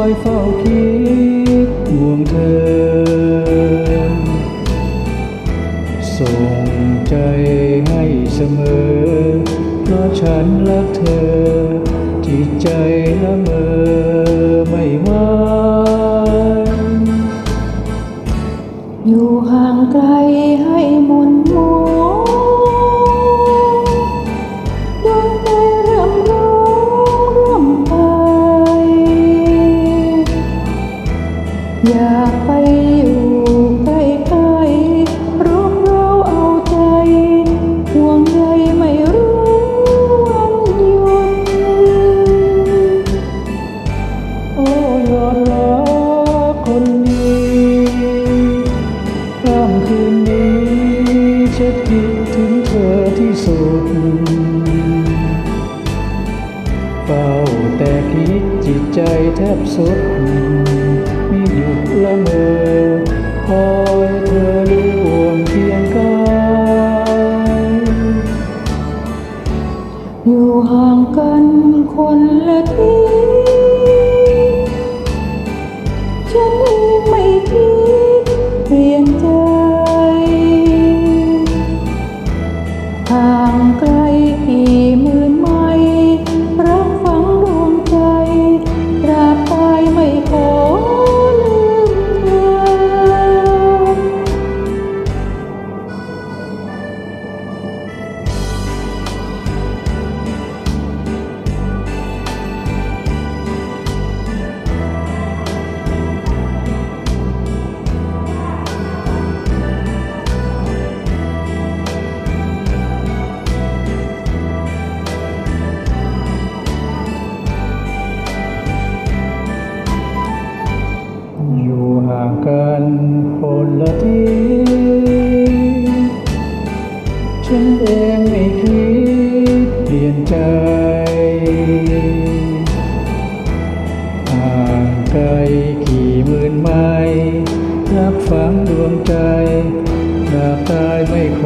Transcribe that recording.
อยเฝ้าคิดห่วงเธอ ส่งใจให้เสมอ เพราะฉันรักเธอ จิตใจละเมอไม่ไหวอยู่ห่างไกลให้มุนมอ อยากไปอยู่ใกล้ๆร่วมเราเอาใจห่วงใยไม่รู้วันหยุดโอ้ยอดรักคนดีค่ำคืนนี้ฉันคิดถึงเธอที่สุดเฝ้าแต่คิดจิตใจแทบสุด หยุดละเมอคอยเธอร่วมเพียงกายอยู่ห่างกันคนละที่ ลาบนี้ฉันเองไม่คิดเปลี่ยนใจห่างไกลกี่หมื่นไมล์รับฟังดวงใจหน้าตายไม่ค